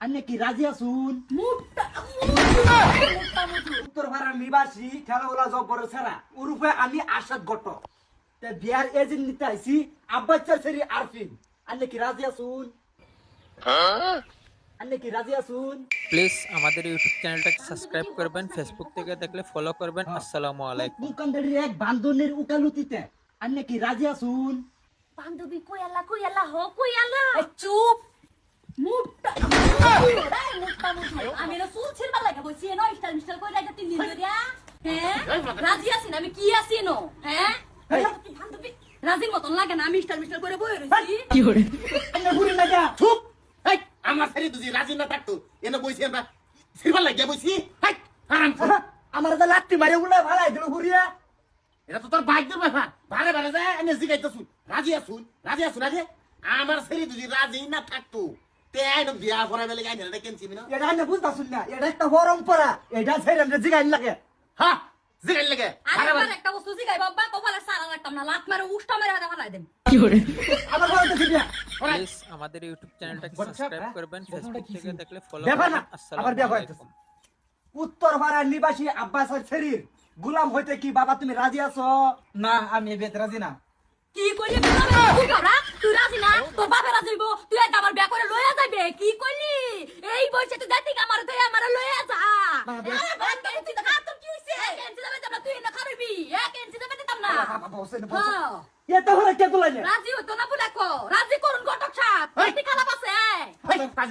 আন্নে কি রাজি আসুন মুটটা মুটটা মুটু উত্তর ভাড়ার নিবাসী খেলাগুলা জব্বর ছাড়া উরুপে আমি আসাদ গট তে বিয়ার এজেন্ট নিতে আইছি আব্বাচ্চা সেরি আরফিন। আন্নে কি রাজি আসুন আন্নে কি রাজি আসুন প্লিজ আমাদের ইউটিউব চ্যানেলটাকে সাবস্ক্রাইব করবেন ফেসবুক থেকে দেখলে ফলো করবেন। আসসালামু আলাইকুম। মুকান্দারির এক বান্ধনের উকালুতিতে। আন্নে কি রাজি আসুন বান্ধবী কই আলা কই আলা হ কই আলা চুপ! মুটু আমি হ্যাঁ হ্যাঁ যা চুপ এই আমার তো লাত্তি মারে উলা ভালাই দিল ঘুরিয়া এটা তো ভালো ভালো যায় এনে জিগাইতেছুন রাজি আসুন রাজি আসুন রাজি আমার ছেলে দুজি রাজি না থাকতো তে বিয়া করা বেলে গাইনে এটা কেনছি এটা আন্নে বুঝতাছুন না এটা একটা পরম্পরা এটা ছেড়ে আমরা জিগাইন লাগে। হ্যাঁ জিগাইন লাগে। আরে ভালো একটা বস্তু জিগাই বাবা কপালে সারা রাখতাম না লাত মারে উষ্টা মেরে হাতে ফালাই দেন। আমার বড় তো ছিড়িয়া প্লিজ আমাদের ইউটিউব চ্যানেলটাকে সাবস্ক্রাইব করবেন ফেসবুক থেকে দেখলে ফলো করবেন। আবার আসসালামু উত্তর ভাড়ার নিবাসী আব্বাসের শরীর গুলাম হইতে কি বাবা তুমি রাজি আছো? না আমি বেত রাজি না। কি কইলি? তুই রাজি না? তোর বাপে রাজি হইব তুই আমার বিয়া করে লইয়া যাইবে কি কইলি এই বয়সে তুই যাইতি আমার তুই আমার লইয়া যা। তো যাবে যাবে হ্যাঁ। এ তো হরে কে তুলাই না রাজি হতো না বলে রাজি করুন ঘটক সাপ তুই খারাপ আছে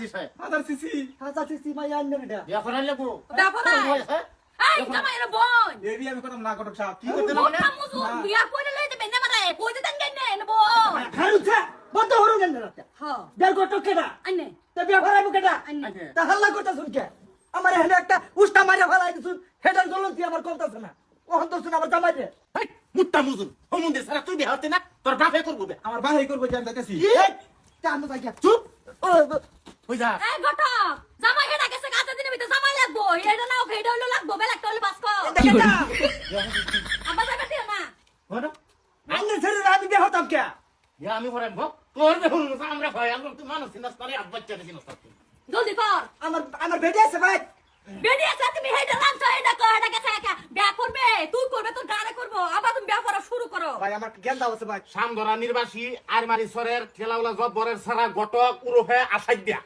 সাহেব। হাজার সিসি হাজার সিসি মাই আন্নে বেটা বিয়া করা লাগবো দেখো না এই জামাই রে বোন দেবি আমি কত না কটক সাহেব। কি করতে বিয়া লই না মারে কেন খারুছা বন্ধ হরো না রাতে? হ্যাঁ দেড় কটক কেডা? আইনে তে বিয়া ফলাই মুকেডা আইনে তা হাল্লা করতে শুনকে আমার এখানে একটা উস্তা মারে ফলাই দিছুন। হেডার জ্বলন্তি আমার কমতাছে না। ওহন তো শুন আমার জামাই রে হাই মুত্তা মুজুর। ও মন্দির সারা তুই বিয়া হতে না? তোর বাপে করব বে। আমার বাহাই করব জান যাইতেছি। কি? চান্দা যাইয়া চুপ। ও হই যা। এই ঘটক জামাই হেডা গেছে কাজে দিনে ভিতরে জামাই লাগবো। এটা নাও হেডা হলো লাগবো। বেলা একটা হলো বাসকো দেখেটা আব্বা যাবে দিও না? বলো আন্নে ছেড়ে আমি বিয়া হতাম কে? ইয়া আমি তোর হুন আমরা ভয় আমরা তুই মানুষ চিনাস করে আব্বাচ্চা চিনাস তুই জলদি কর। আমার আমার বেডে আছে ভাই। বেডি আছে তুমি হেডা রাখছো হেডা কর হেডা গেছে একা। বিয়া করবে তুই করবে তোর গাড়ে করব। আবার তুমি বিয়া করা শুরু করো। ভাই আমার জ্ঞান দাও আছে ভাই। সামধরা নির্বাসী আরমারি সরের ঠেলাউলা জব্বরের সারা গটক উরুফে আসাইদ্যা।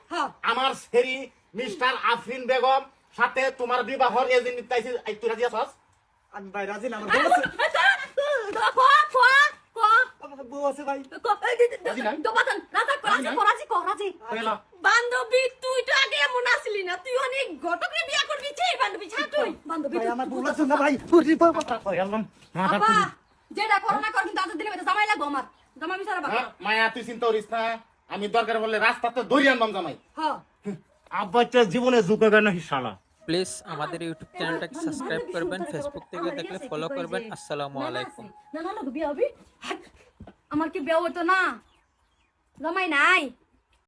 আমার সেরি মিস্টার আফরিন বেগম সাথে তোমার বিবাহর এজেন্ট তুই রাজি আছস? আমি ভাই রাজি না আমার বউ আছে এই, ক ক ক আমার বউ আছে ভাই। ক এই, দি- দি- রাজি নাই? দোবাদন, রাজা কর, রাজি কর, রাজি কর, রাজি। কইলো বান্ধবী তুই তো আগে এমন আসলি না তুই অনেক ঘটকে বিয়া করবি ছি বান্ধবী ছাড় তুই। বান্ধবী আমার বউ আছে না ভাই উরি বাবা কইলাম মাথা আপা তুলি যেটা করোনা কর কিন্তু আজ বেটা জামাই লাগবো আমার। জামা বিচারা বাবা মায়া তুই চিন্তা করিস না। আমি দরকার বললে রাস্তাতে দৌড়ি আনবাম জামাই। হ্যাঁ আব্বাচ্চা জীবনে ঝুঁকাবে না হিসালা প্লিজ আমাদের ইউটিউব চ্যানেলটাকে সাবস্ক্রাইব করবেন ফেসবুক থেকে দেখলে ফলো করবেন আসসালামু আলাইকুম। আমার কি বিয়া না? জামাই নাই?